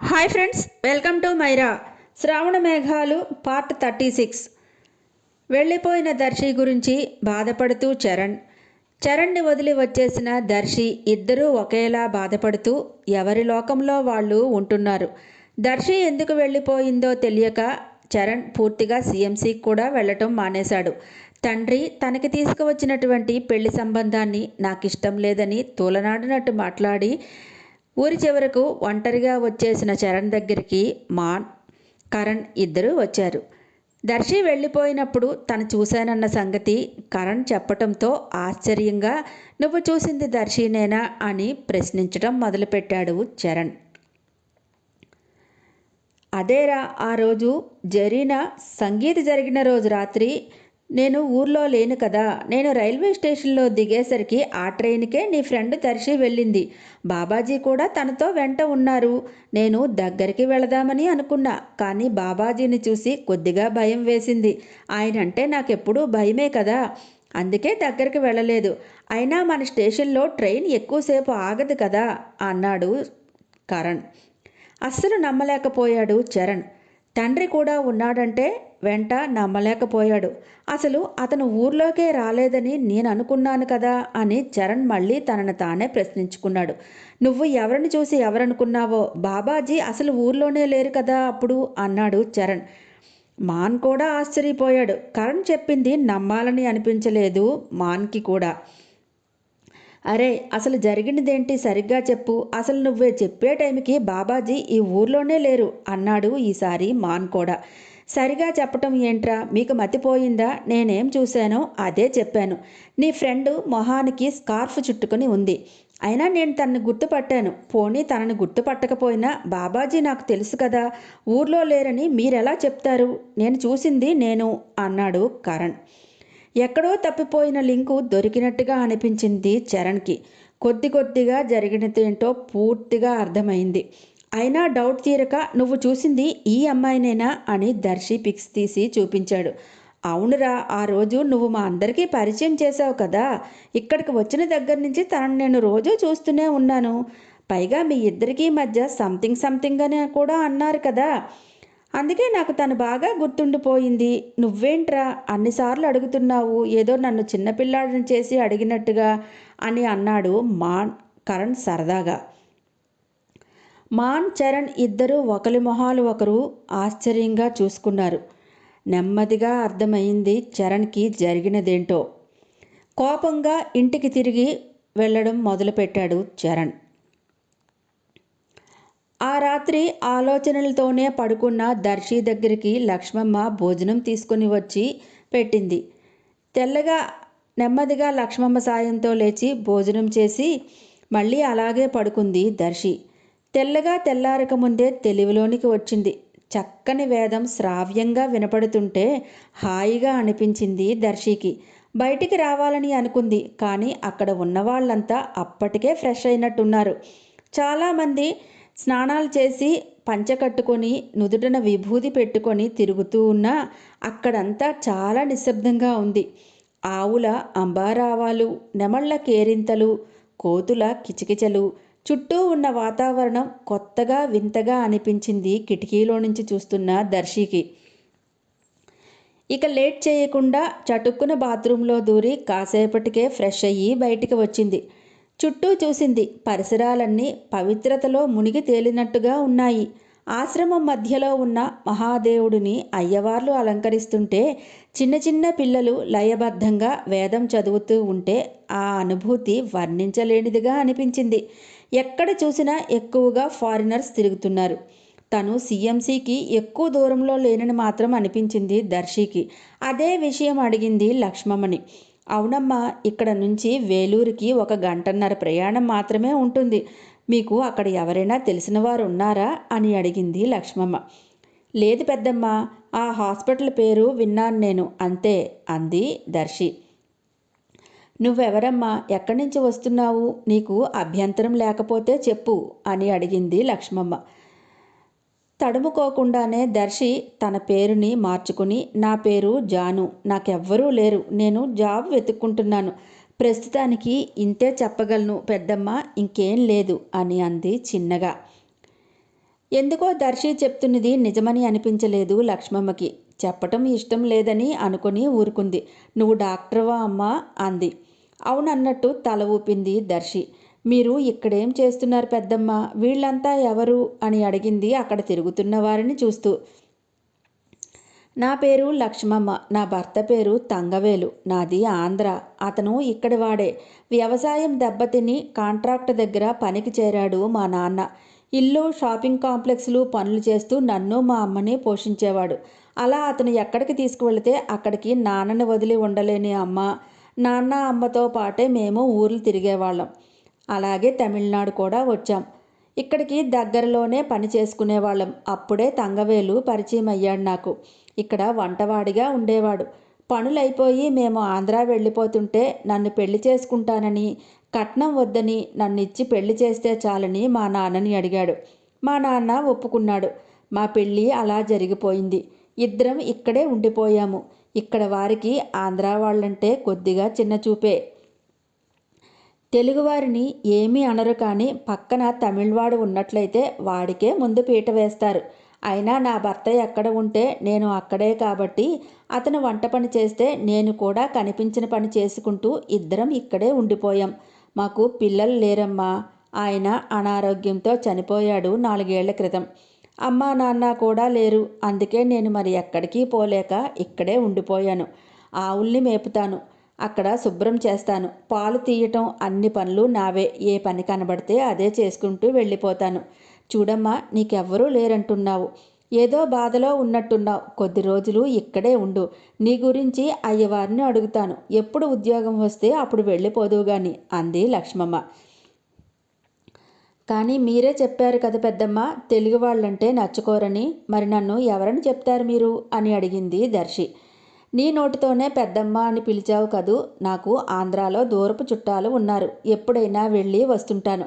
Hi friends welcome to Myra. శ్రావణ మేఘాలు part thirty six. వెళ్ళిపోయిన దర్శి గురించి బాధపడుతూ చరణ్. చరణ్ని వదిలి వచ్చేసిన దర్శి ఇద్దరూ ఒకేలా బాధపడుతూ ఎవరి లోకంలో వాళ్ళు ఉంటున్నారు? దర్శి ఎందుకు వెళ్ళిపోయిందో తెలియక చరణ్ పూర్తిగా సీఎంసీకి కూడా వెళ్ళటం మానేశాడు. తండ్రి తనకి తీసుకువచ్చినటువంటి పెళ్ళి సంబంధాన్ని నాకు ఇష్టం లేదని తూలనాడినట్టు మాట్లాడి ఊరి చివరకు ఒంటరిగా వచ్చేసిన చరణ్ దగ్గరికి మాన్ కరణ్ ఇద్దరూ వచ్చారు. దర్శి వెళ్ళిపోయినప్పుడు తను చూశానన్న సంగతి కరణ్ చెప్పటంతో ఆశ్చర్యంగా నువ్వు చూసింది దర్శినేనా? అని ప్రశ్నించడం మొదలుపెట్టాడు చరణ్. అదేరా ఆ రోజు జరీనా సంగీత జరిగిన రోజు రాత్రి నేను ఊర్లో లేను కదా. నేను రైల్వే స్టేషన్లో దిగేసరికి ఆ ట్రైన్కే నీ ఫ్రెండ్ దర్శి వెళ్ళింది. బాబాజీ కూడా తనతో వెంట ఉన్నారు. నేను దగ్గరికి వెళదామని అనుకున్నా కానీ బాబాజీని చూసి కొద్దిగా భయం వేసింది. ఆయన అంటే నాకెప్పుడూ భయమే కదా. అందుకే దగ్గరికి వెళ్ళలేదు. అయినా మన స్టేషన్లో ట్రైన్ ఎక్కువసేపు ఆగదు కదా అన్నాడు కరణ్. అస్సలు నమ్మలేకపోయాడు చరణ్. తండ్రి కూడా ఉన్నాడంటే వెంట నమ్మలేకపోయాడు. అసలు అతను ఊర్లోకే రాలేదని నేను అనుకున్నాను కదా అని చరణ్ మళ్ళీ తనను తానే ప్రశ్నించుకున్నాడు. నువ్వు ఎవరిని చూసి ఎవరనుకున్నావో? బాబాజీ అసలు ఊర్లోనే లేరు కదా అప్పుడు అన్నాడు చరణ్. మాన్ కూడా ఆశ్చర్యపోయాడు. కరణ్ చెప్పింది నమ్మాలని అనిపించలేదు మాన్కి కూడా. అరే అసలు జరిగినదేంటి సరిగ్గా చెప్పు. అసలు నువ్వే చెప్పే టైంకి బాబాజీ ఈ ఊర్లోనే లేరు అన్నాడు ఈసారి మాన్ కూడా. సరిగా చెప్పటం ఏంట్రా? మీకు మతిపోయిందా? నేనేం చూశానో అదే చెప్పాను. నీ ఫ్రెండ్ మొహానికి స్కార్ఫ్ చుట్టుకుని ఉంది. అయినా నేను తనని గుర్తుపట్టాను. పోనీ తనని గుర్తుపట్టకపోయినా బాబాజీ నాకు తెలుసు కదా. ఊర్లో లేరని మీరెలా చెప్తారు? నేను చూసింది నేను అన్నాడు కరణ్. ఎక్కడో తప్పిపోయిన లింకు దొరికినట్టుగా అనిపించింది చరణ్కి. కొద్ది కొద్దిగా జరిగినదేంటో పూర్తిగా అర్థమైంది. అయినా డౌట్ తీరక నువ్వు చూసింది ఈ అమ్మాయినేనా అని దర్శి పిక్స్ తీసి చూపించాడు. అవునురా ఆ రోజు నువ్వు మా అందరికీ పరిచయం చేశావు కదా. ఇక్కడికి వచ్చిన దగ్గర నుంచి తనను నేను రోజూ చూస్తూనే ఉన్నాను. పైగా మీ ఇద్దరికీ మధ్య సంథింగ్ సంథింగ్ అని కూడా అన్నారు కదా. అందుకే నాకు తను బాగా గుర్తుండిపోయింది. నువ్వేంట్రా అన్నిసార్లు అడుగుతున్నావు? ఏదో నన్ను చిన్నపిల్లాడిని చేసి అడిగినట్టుగా అని అన్నాడు మా కరణ్ సరదాగా. మాన్ చరణ్ ఇద్దరూ ఒకరి మొహాలు ఒకరు ఆశ్చర్యంగా చూసుకున్నారు. నెమ్మదిగా అర్థమైంది చరణ్కి జరిగినదేంటో. కోపంగా ఇంటికి తిరిగి వెళ్ళడం మొదలుపెట్టాడు చరణ్. ఆ రాత్రి ఆలోచనలతోనే పడుకున్న దర్శి దగ్గరికి లక్ష్మమ్మ భోజనం తీసుకుని వచ్చి పెట్టింది. తెల్లగా నెమ్మదిగా లక్ష్మమ్మ సాయంతో లేచి భోజనం చేసి మళ్ళీ అలాగే పడుకుంది దర్శి. తెల్లగా తెల్లారక ముందే తెలివిలోనికి వచ్చింది. చక్కని వేదం శ్రావ్యంగా వినపడుతుంటే హాయిగా అనిపించింది దర్శికి. బయటికి రావాలని అనుకుంది కానీ అక్కడ ఉన్న వాళ్ళంతా అప్పటికే ఫ్రెష్ అయినట్టున్నారు. చాలామంది స్నానాలు చేసి పంచ కట్టుకొని నుదుటన విభూది పెట్టుకొని తిరుగుతూ ఉన్నా అక్కడంతా చాలా నిశ్శబ్దంగా ఉంది. ఆవుల అంబారావాలు నెమళ్ళ కేరింతలు కోతుల కిచకిచలు చుట్టూ ఉన్న వాతావరణం కొత్తగా వింతగా అనిపించింది కిటికీలో నుంచి చూస్తున్న దర్శికి. ఇక లేట్ చేయకుండా చటుక్కున బాత్రూంలో దూరి కాసేపటికే ఫ్రెష్ అయ్యి బయటికి వచ్చింది. చుట్టూ చూసింది పరిసరాలన్నీ పవిత్రతలో మునిగి తేలినట్టుగా ఉన్నాయి. ఆశ్రమం మధ్యలో ఉన్న మహాదేవుడిని అయ్యవార్లు అలంకరిస్తుంటే చిన్న చిన్న పిల్లలు లయబద్ధంగా వేదం చదువుతూ ఉంటే ఆ అనుభూతి వర్ణించలేనిదిగా అనిపించింది. ఎక్కడ చూసినా ఎక్కువగా ఫారినర్స్ తిరుగుతున్నారు. తను సీఎంసీకి ఎక్కువ దూరంలో లేనని మాత్రం అనిపించింది దర్శికి. అదే విషయం అడిగింది లక్ష్మమ్మని. అవునమ్మా ఇక్కడ నుంచి వేలూరికి ఒక గంటన్నర ప్రయాణం మాత్రమే ఉంటుంది. మీకు అక్కడ ఎవరైనా తెలిసిన వారు ఉన్నారా? అని అడిగింది లక్ష్మమ్మ. లేదు పెద్దమ్మ ఆ హాస్పిటల్ పేరు విన్నాను నేను అంతే అంది దర్శి. నువ్వెవరమ్మా? ఎక్కడి నుంచి వస్తున్నావు? నీకు అభ్యంతరం లేకపోతే చెప్పు అని అడిగింది లక్ష్మమ్మ. తడుముకోకుండానే దర్శి తన పేరుని మార్చుకుని నా పేరు జాను నాకెవ్వరూ లేరు నేను జాబ్ వెతుక్కుంటున్నాను. ప్రస్తుతానికి ఇంతే చెప్పగలను పెద్దమ్మ ఇంకేం లేదు అని అంది చిన్నగా. ఎందుకో దర్శి చెప్తున్నది నిజమని అనిపించలేదు లక్ష్మమ్మకి. చెప్పటం ఇష్టం లేదని అనుకుని ఊరుకుంది. నువ్వు డాక్టర్వా అమ్మా? అంది. అవునన్నట్టు తల ఊపింది దర్శి. మీరు ఇక్కడేం చేస్తున్నారు పెద్దమ్మ? వీళ్ళంతా ఎవరు? అని అడిగింది అక్కడ తిరుగుతున్న వారిని చూస్తూ. నా పేరు లక్ష్మమ్మ. నా భర్త పేరు తంగవేలు. నాది ఆంధ్ర. అతను ఇక్కడి వాడే. వ్యవసాయం దెబ్బతిని కాంట్రాక్ట్ దగ్గర పనికి చేరాడు మా నాన్న. ఇల్లు షాపింగ్ కాంప్లెక్స్లు పనులు చేస్తూ నన్ను మా అమ్మని పోషించేవాడు. అలా అతను ఎక్కడికి తీసుకువెళితే అక్కడికి నాన్నని వదిలి ఉండలేని అమ్మ. నాన్న అమ్మతో పాటే మేము ఊర్లు తిరిగేవాళ్ళం. అలాగే తమిళనాడు కూడా వచ్చాం. ఇక్కడికి దగ్గరలోనే పని చేసుకునేవాళ్ళం. అప్పుడే తంగవేలు పరిచయం అయ్యాడు నాకు. ఇక్కడ వంటవాడిగా ఉండేవాడు. పనులైపోయి మేము ఆంధ్ర వెళ్ళిపోతుంటే నన్ను పెళ్ళి చేసుకుంటానని కట్నం వద్దని నన్ను ఇచ్చి పెళ్ళి చేస్తే చాలని మా నాన్నని అడిగాడు. మా నాన్న ఒప్పుకున్నాడు. మా పెళ్ళి అలా జరిగిపోయింది. ఇద్దరం ఇక్కడే ఉండిపోయాము. ఇక్కడ వారికి ఆంధ్ర వాళ్ళంటే కొద్దిగా చిన్న చూపే. తెలుగువారిని ఏమీ అనరు కానీ పక్కన తమిళవాడు ఉన్నట్లయితే వాడికే ముందు పీట వేస్తారు. అయినా నా భర్త ఎక్కడ ఉంటే నేను అక్కడే కాబట్టి అతను వంట పని చేస్తే నేను కూడా కనిపించిన పని చేసుకుంటూ ఇద్దరం ఇక్కడే ఉండిపోయాం. మాకు పిల్లలు లేరమ్మా. ఆయన అనారోగ్యంతో చనిపోయాడు నాలుగేళ్ళ క్రితం. అమ్మా నాన్న కూడా లేరు. అందుకే నేను మరి ఎక్కడికి పోలేక ఇక్కడే ఉండిపోయాను. ఆవుల్ని మేపుతాను. అక్కడ శుభ్రం చేస్తాను. పాలు తీయటం అన్ని పనులు నావే. ఏ పని కనబడితే అదే చేసుకుంటూ వెళ్ళిపోతాను. చూడమ్మా నీకెవ్వరూ లేరంటున్నావు. ఏదో బాధలో ఉన్నట్టున్నావు. కొద్ది రోజులు ఇక్కడే ఉండు. నీ గురించి అయ్యవారిని అడుగుతాను. ఎప్పుడు ఉద్యోగం వస్తే అప్పుడు వెళ్ళిపోదువు గాని అంది లక్ష్మమ్మ. కానీ మీరే చెప్పారు కదా పెద్దమ్మ తెలుగు వాళ్ళంటే నచ్చుకోరని. మరి నన్ను ఎవరని చెప్తారు మీరు? అని అడిగింది దర్శి. నీ నోటితోనే పెద్దమ్మ అని పిలిచావు కదూ? నాకు ఆంధ్రాలో దూరపు చుట్టాలు ఉన్నారు. ఎప్పుడైనా వెళ్ళి వస్తుంటాను.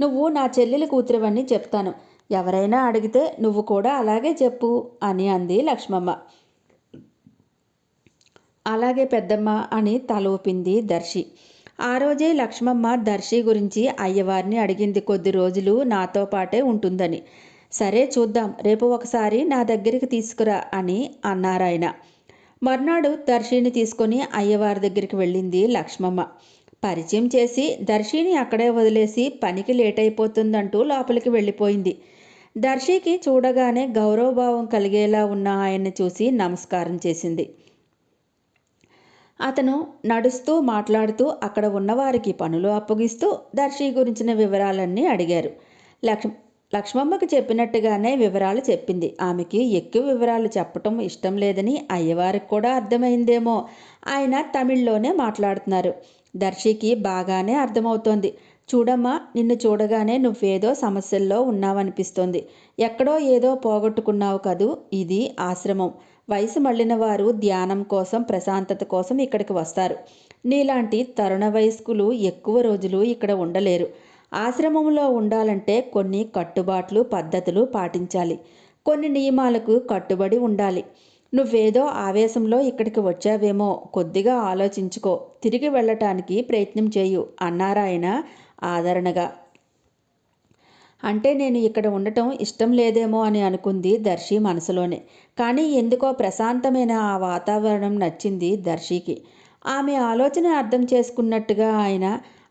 నువ్వు నా చెల్లెలి కూతురివని చెప్తాను. ఎవరైనా అడిగితే నువ్వు కూడా అలాగే చెప్పు అని అంది లక్ష్మమ్మ. అలాగే పెద్దమ్మ అని తల ఊపింది దర్శి. ఆ రోజే లక్ష్మమ్మ దర్శి గురించి అయ్యవారిని అడిగింది కొద్ది రోజులు నాతో పాటే ఉంటుందని. సరే చూద్దాం రేపు ఒకసారి నా దగ్గరికి తీసుకురా అని అన్నారాయన మర్నాడు దర్శిని తీసుకొని అయ్యవారి దగ్గరికి వెళ్ళింది లక్ష్మమ్మ. పరిచయం చేసి దర్శిని అక్కడే వదిలేసి పనికి లేట్ అయిపోతుందంటూ లోపలికి వెళ్ళిపోయింది. దర్శికి చూడగానే గౌరవభావం కలిగేలా ఉన్న ఆయన్ని చూసి నమస్కారం చేసింది. అతను నడుస్తూ మాట్లాడుతూ అక్కడ ఉన్నవారికి పనులు అప్పగిస్తూ దర్శి గురించిన వివరాలన్నీ అడిగారు. లక్ష్ లక్ష్మమ్మకి చెప్పినట్టుగానే వివరాలు చెప్పింది. ఆమెకి ఎక్కువ వివరాలు చెప్పటం ఇష్టం లేదని అయ్యవారికి కూడా అర్థమైందేమో. ఆయన తమిళ్ళోనే మాట్లాడుతున్నారు. దర్శికి బాగానే అర్థమవుతోంది. చూడమ్మా నిన్ను చూడగానే నువ్వేదో సమస్యల్లో ఉన్నావనిపిస్తోంది. ఎక్కడో ఏదో పోగొట్టుకున్నావు కదూ? ఇది ఆశ్రమం. వయసు మళ్ళిన వారు ధ్యానం కోసం ప్రశాంతత కోసం ఇక్కడికి వస్తారు. నీలాంటి తరుణ వయస్కులు ఎక్కువ రోజులు ఇక్కడ ఉండలేరు. ఆశ్రమంలో ఉండాలంటే కొన్ని కట్టుబాట్లు పద్ధతులు పాటించాలి. కొన్ని నియమాలకు కట్టుబడి ఉండాలి. నువ్వేదో ఆవేశంలో ఇక్కడికి వచ్చావేమో కొద్దిగా ఆలోచించుకో. తిరిగి వెళ్ళటానికి ప్రయత్నం చేయు అన్నారాయన ఆదరణగా. అంటే నేను ఇక్కడ ఉండటం ఇష్టం లేదేమో అని అనుకుంది దర్శి మనసులోనే. కానీ ఎందుకో ప్రశాంతమైన ఆ వాతావరణం నచ్చింది దర్శికి. ఆమె ఆలోచన అర్థం చేసుకున్నట్టుగా ఆయన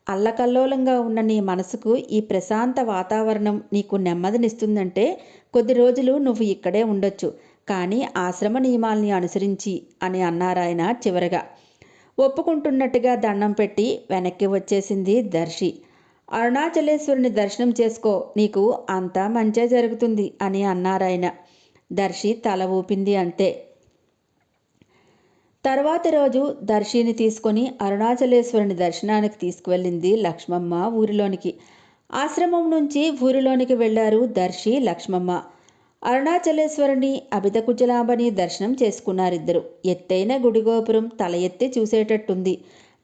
అల్లకల్లోలంగా ఉన్న నీ మనసుకు ఈ ప్రశాంత వాతావరణం నీకు నెమ్మదినిస్తుందంటే కొద్ది రోజులు నువ్వు ఇక్కడే ఉండొచ్చు. కానీ ఆశ్రమ నియమాల్ని అనుసరించి అని అన్నారాయన చివరగా. ఒప్పుకుంటున్నట్టుగా దండం పెట్టి వెనక్కి వచ్చేసింది దర్శి. అరుణాచలేశ్వరుని దర్శనం చేసుకో నీకు అంతా మంచే జరుగుతుంది అని అన్నారాయన. దర్శి తల ఊపింది అంతే. తర్వాత రోజు దర్శిని తీసుకొని అరుణాచలేశ్వరుని దర్శనానికి తీసుకువెళ్ళింది లక్ష్మమ్మ ఊరిలోనికి. ఆశ్రమం నుంచి ఊరిలోనికి వెళ్ళారు దర్శి లక్ష్మమ్మ. అరుణాచలేశ్వరుని అభితకుచలాంబని దర్శనం చేసుకున్నారిద్దరు. ఎత్తైన గుడిగోపురం తల ఎత్తి చూసేటట్టుంది.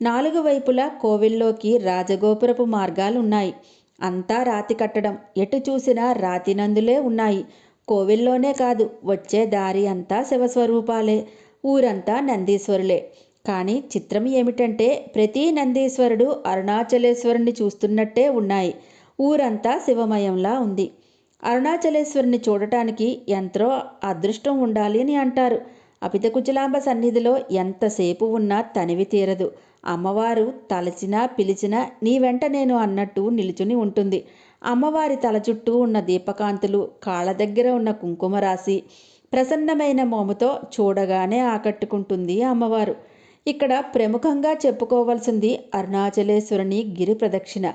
నాలుగు వైపులా కోవిల్లోకి రాజగోపురపు మార్గాలున్నాయి. అంతా రాతి కట్టడం ఎటు చూసినా రాతి నందులే ఉన్నాయి. కోవిల్లోనే కాదు వచ్చే దారి అంతా శివస్వరూపాలే ఊరంతా నందీశ్వరులే. కానీ చిత్రం ఏమిటంటే ప్రతి నందీశ్వరుడు అరుణాచలేశ్వరుని చూస్తున్నట్టే ఉన్నాయి. ఊరంతా శివమయంలా ఉంది. అరుణాచలేశ్వరుని చూడటానికి ఎంతో అదృష్టం ఉండాలి అని అంటారు. అపితకుచలాంబ సన్నిధిలో ఎంతసేపు ఉన్నా తనివి తీరదు. అమ్మవారు తలచినా పిలిచినా నీ వెంట నేను అన్నట్టు నిలుచుని ఉంటుంది. అమ్మవారి తల చుట్టూ ఉన్న దీపకాంతులు కాళ్ళ దగ్గర ఉన్న కుంకుమ రాశి ప్రసన్నమైన మోముతో చూడగానే ఆకట్టుకుంటుంది అమ్మవారు. ఇక్కడ ప్రముఖంగా చెప్పుకోవాల్సింది అరుణాచలేశ్వరుని గిరి ప్రదక్షిణ.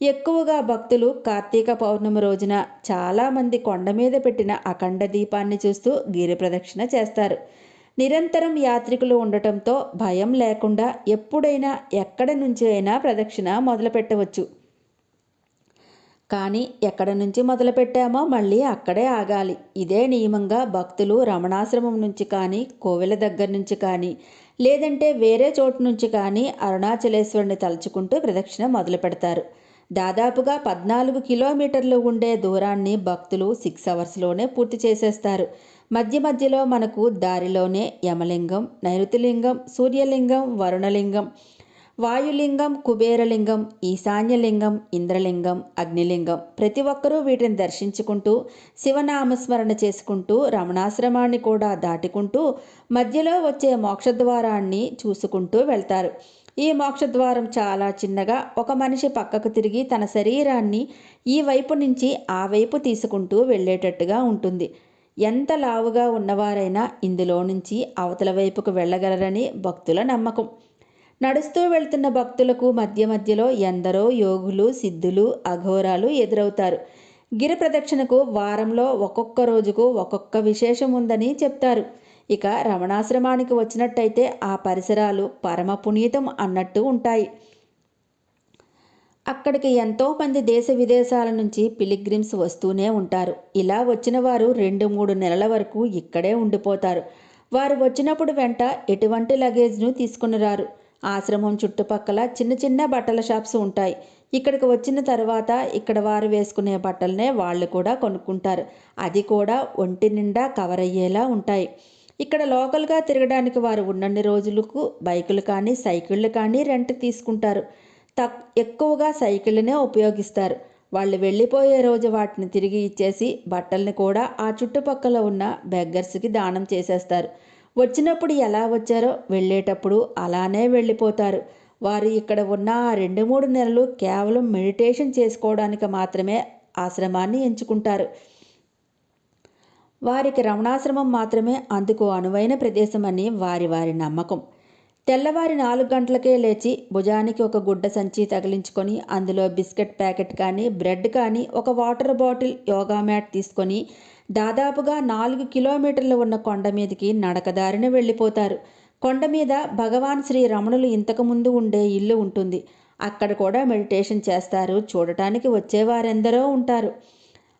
ఎక్కువగా భక్తులు కార్తీక పౌర్ణమి రోజున చాలామంది కొండ మీద పెట్టిన అఖండ దీపాన్ని చూస్తూ గిరి ప్రదక్షిణ చేస్తారు. నిరంతరం యాత్రికులు ఉండటంతో భయం లేకుండా ఎప్పుడైనా ఎక్కడి నుంచి అయినా ప్రదక్షిణ మొదలుపెట్టవచ్చు. కానీ ఎక్కడ నుంచి మొదలుపెట్టామో మళ్ళీ అక్కడే ఆగాలి. ఇదే నియమంగా భక్తులు రమణాశ్రమం నుంచి కానీ కోవెల దగ్గర నుంచి కానీ లేదంటే వేరే చోటు నుంచి కానీ అరుణాచలేశ్వరుని తలుచుకుంటూ ప్రదక్షిణ మొదలు పెడతారు దాదాపుగా పద్నాలుగు కిలోమీటర్లు ఉండే దూరాన్ని భక్తులు సిక్స్ అవర్స్లోనే పూర్తి చేసేస్తారు. మధ్య మధ్యలో మనకు దారిలోనే యమలింగం నైరుతిలింగం సూర్యలింగం వరుణలింగం వాయులింగం కుబేరలింగం ఈశాన్యలింగం ఇంద్రలింగం అగ్నిలింగం. ప్రతి ఒక్కరూ వీటిని దర్శించుకుంటూ శివనామస్మరణ చేసుకుంటూ రమణాశ్రమాన్ని కూడా దాటుకుంటూ మధ్యలో వచ్చే మోక్షద్వారాన్ని చూసుకుంటూ వెళ్తారు. ఈ మోక్షద్వారం చాలా చిన్నగా ఒక మనిషి పక్కకు తిరిగి తన శరీరాన్ని ఈ వైపు నుంచి ఆ వైపు తీసుకుంటూ వెళ్ళేటట్టుగా ఉంటుంది. ఎంత లావుగా ఉన్నవారైనా ఇందులో నుంచి అవతల వైపుకు వెళ్ళగలరని భక్తుల నమ్మకం. నడుస్తూ వెళ్తున్న భక్తులకు మధ్య మధ్యలో ఎందరో యోగులు సిద్ధులు అఘోరాలు ఎదురవుతారు. గిరి ప్రదక్షిణకు వారంలో ఒక్కొక్క రోజుకు ఒక్కొక్క విశేషం ఉందని చెప్తారు. ఇక రమణాశ్రమానికి వచ్చినట్టయితే ఆ పరిసరాలు పరమ పునీతం అన్నట్టు ఉంటాయి. అక్కడికి ఎంతోమంది దేశ విదేశాల నుంచి పిలిగ్రిమ్స్ వస్తూనే ఉంటారు. ఇలా వచ్చిన వారు రెండు మూడు నెలల వరకు ఇక్కడే ఉండిపోతారు. వారు వచ్చినప్పుడు వెంట ఎటువంటి లగేజ్ను తీసుకుని రారు. ఆశ్రమం చుట్టుపక్కల చిన్న చిన్న బట్టల షాప్స్ ఉంటాయి. ఇక్కడికి వచ్చిన తర్వాత ఇక్కడ వారు వేసుకునే బట్టలనే వాళ్ళు కూడా కొనుక్కుంటారు. అది కూడా ఒంటి నిండా కవర్ అయ్యేలా ఉంటాయి. ఇక్కడ లోకల్గా తిరగడానికి వారు ఉన్నన్ని రోజులకు బైకులు కానీ సైకిళ్ళు కానీ రెంట్ తీసుకుంటారు. తక్ ఎక్కువగా సైకిళ్ళనే ఉపయోగిస్తారు. వాళ్ళు వెళ్ళిపోయే రోజు వాటిని తిరిగి ఇచ్చేసి బట్టల్ని కూడా ఆ చుట్టుపక్కల ఉన్న బెగ్గర్స్కి దానం చేసేస్తారు. వచ్చినప్పుడు ఎలా వచ్చారో వెళ్ళేటప్పుడు అలానే వెళ్ళిపోతారు. వారు ఇక్కడ ఉన్న ఆ రెండు మూడు నెలలు కేవలం మెడిటేషన్ చేసుకోవడానికి మాత్రమే ఆశ్రమాన్ని ఎంచుకుంటారు. వారికి రమణాశ్రమం మాత్రమే అందుకు అనువైన ప్రదేశమని వారి వారి నమ్మకం. తెల్లవారి నాలుగు గంటలకే లేచి భుజానికి ఒక గుడ్డ సంచి తగిలించుకొని అందులో బిస్కెట్ ప్యాకెట్ కానీ బ్రెడ్ కానీ ఒక వాటర్ బాటిల్ యోగా మ్యాట్ తీసుకొని దాదాపుగా నాలుగు కిలోమీటర్లు ఉన్న కొండ మీదకి నడకదారిన వెళ్ళిపోతారు. కొండ మీద భగవాన్ శ్రీ రమణులు ఇంతకుముందు ఉండే ఇల్లు ఉంటుంది. అక్కడ కూడా మెడిటేషన్ చేస్తారు. చూడటానికి వచ్చేవారెందరో ఉంటారు.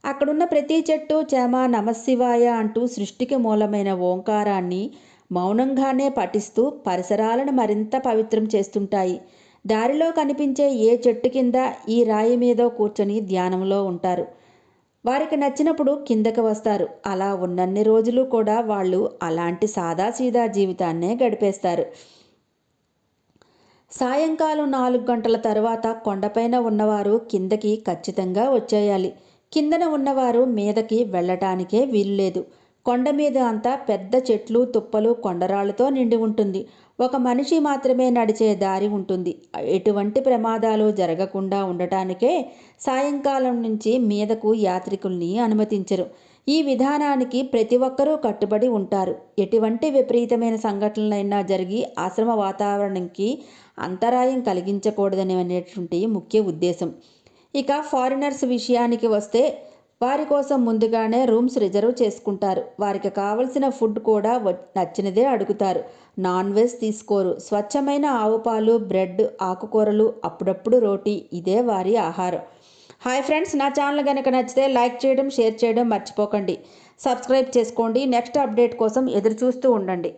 అక్కడున్న ప్రతి చెట్టు చేమ నమశివాయ అంటూ సృష్టికి మూలమైన ఓంకారాన్ని మౌనంగానే పఠిస్తూ పరిసరాలను మరింత పవిత్రం చేస్తుంటాయి. దారిలో కనిపించే ఏ చెట్టు కింద ఈ రాయి మీద కూర్చొని ధ్యానంలో ఉంటారు. వారికి నచ్చినప్పుడు కిందకి వస్తారు. అలా ఉన్నన్ని రోజులు కూడా వాళ్ళు అలాంటి సాదాసీదా జీవితాన్నే గడిపేస్తారు. సాయంకాలం నాలుగు గంటల తర్వాత కొండపైన ఉన్నవారు కిందకి ఖచ్చితంగా వచ్చేయాలి. కిందన ఉన్నవారు మీదకి వెళ్ళటానికే వీలులేదు. కొండ మీద అంతా పెద్ద చెట్లు తుప్పలు కొండరాళ్ళతో నిండి ఉంటుంది. ఒక మనిషి మాత్రమే నడిచే దారి ఉంటుంది. ఎటువంటి ప్రమాదాలు జరగకుండా ఉండటానికే సాయంకాలం నుంచి మీదకు యాత్రికుల్ని అనుమతించరు. ఈ విధానానికి ప్రతి ఒక్కరూ కట్టుబడి ఉంటారు. ఎటువంటి విపరీతమైన సంఘటనలైనా జరిగి ఆశ్రమ వాతావరణంకి అంతరాయం కలిగించకూడదని అనేటువంటి ముఖ్య ఉద్దేశం. ఇక ఫారినర్స్ విషయానికి వస్తే వారి కోసం ముందుగానే రూమ్స్ రిజర్వ్ చేసుకుంటారు. వారికి కావలసిన ఫుడ్ కూడా నచ్చినదే అడుగుతారు. నాన్ వెజ్ తీసుకోరు. స్వచ్ఛమైన ఆవుపాలు బ్రెడ్ ఆకుకూరలు అప్పుడప్పుడు రోటీ ఇదే వారి ఆహారం. హాయ్ ఫ్రెండ్స్ నా ఛానల్ కనుక నచ్చితే లైక్ చేయడం షేర్ చేయడం మర్చిపోకండి. సబ్స్క్రైబ్ చేసుకోండి. నెక్స్ట్ అప్డేట్ కోసం ఎదురు చూస్తూ ఉండండి.